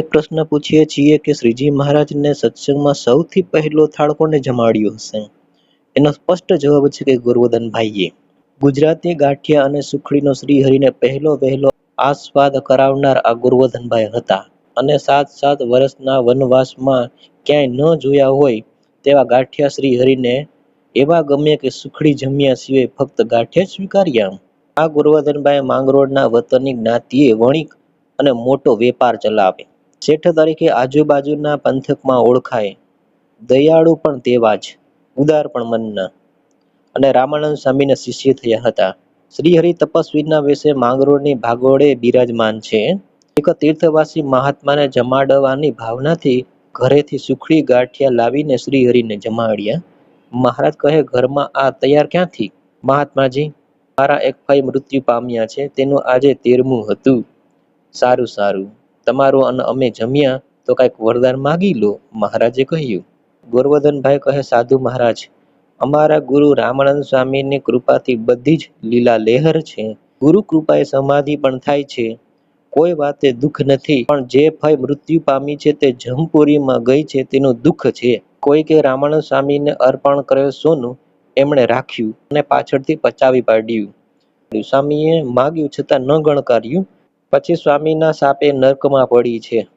એક પ્રશ્ન પૂછીએ છીએ કે શ્રીજી મહારાજને સત્સંગમાં સૌથી પહેલો થાળ કોને જમાડ્યો હશે? એનો સ્પષ્ટ જવાબ છે કે ગોરવર્ધનભાઈએ ગુજરાતી ગાંઠિયા અને સુખડીનો શ્રીહરિને પહેલો વહેલો આસ્વાદ કરાવનાર આ ગોરવર્ધનભાઈ હતા અને સાત સાત વર્ષના વનવાસમાં ક્યાંય ન જોયા હોય તેવા ગાંઠિયા શ્રીહરિને એવા ગમે કે સુખડી જમ્યા સિવાય ફક્ત ગાંઠિયા સ્વીકાર્યા. આ ગોરવર્ધનભાઈ માંગરોળના વતની જ્ઞાતિએ વણિક અને મોટો વેપાર ચલાવે. શેઠ તરીકે આજુબાજુના પંથકમાં ઓળખાય. દયાળુ પણ તેવા જ, ઉદાર પણ મનના. અને રામાનંદ સ્વામીના શિષ્ય થયા હતા. શ્રીહરિ તપસ્વીના વિશે માંગરોળની ભાગોળે બિરાજમાન છે. એક તીર્થવાસી મહાત્માને જમાડવાની ભાવનાથી ઘરેથી સુખડી ગાંઠિયા લાવીને શ્રીહરિને જમાડ્યા. મહારાજ કહે, ઘરમાં આ તૈયાર ક્યાંથી? મહાત્માજી, મારા એક ભાઈ મૃત્યુ પામ્યા છે. તેનું આજે તેરમું હતું. સારું સારું. તમારું અને અમે જમ્યા તો કાંઈક વરદાન માગી લો, મહારાજે કહ્યું. ગોરવર્ધનભાઈ કહે, સાધુ મહારાજ, અમારા ગુરુ રામાનંદ સ્વામીની કૃપાથી બધી જ લીલા લહેર છે. ગુરુ કૃપાએ સમાધિ પણ થાય છે. કોઈ વાતે દુઃખ નથી, પણ જે ભય મૃત્યુ પામી છે તે જમપુરીમાં ગઈ છે, તેનું દુઃખ છે. કોઈ કે રામાનંદ સ્વામીને અર્પણ કરેલ સોનું, એમણે રાખ્યું અને પાછળથી પચાવી પાડ્યું. સ્વામીએ માગ્યું છતાં ન ગણકાર્યું. પછી સ્વામીના સાપે નર્કમાં પડી છે.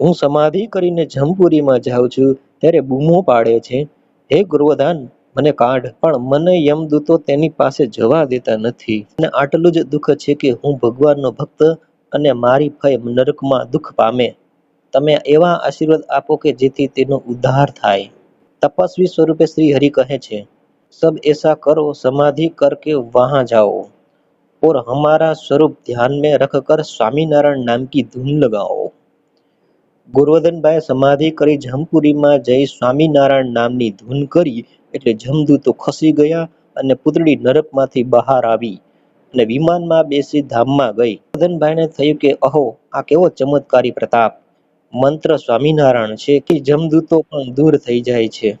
હું સમાધિ કરીને જમપુરીમાં જાઉં છું, ત્યારે બૂમો પાડે છે. હે ગુરુવધાન, મને કાઢ, પણ મને યમદૂતો તેની પાસે જવા દેતા નથી. અને આટલું જ દુઃખ છે કે હું ભગવાનનો ભક્ત અને મારી ભય નરકમાં દુઃખ પામે. તમે એવા આશીર્વાદ આપો કે જેથી તેનો ઉદ્ધાર થાય. તપસ્વી સ્વરૂપે શ્રી હરિ કહે છે, સબ એસા કરો, સમાધિ કરકે વહાં જાઓ. और हमारा स्वरूप ध्यान में रखकर स्वामीनारायण नाम की धुन लगाओ ગોરવર્ધનભાઈ સમાધિ કરી જમપુરીમાં જઈ સ્વામિનારાયણ નામની ધૂન કરી એટલે જમદૂતો ખસી ગયા અને પુતળી નરકમાંથી બહાર આવી અને વિમાનમાં બેસી ધામમાં ગઈ ગોરધનભાઈને થયું કે અહો આ કેવો ચમત્કારી પ્રતાપ મંત્ર સ્વામિનારાયણ છે કે જમદૂતો પણ દૂર થઈ જાય છે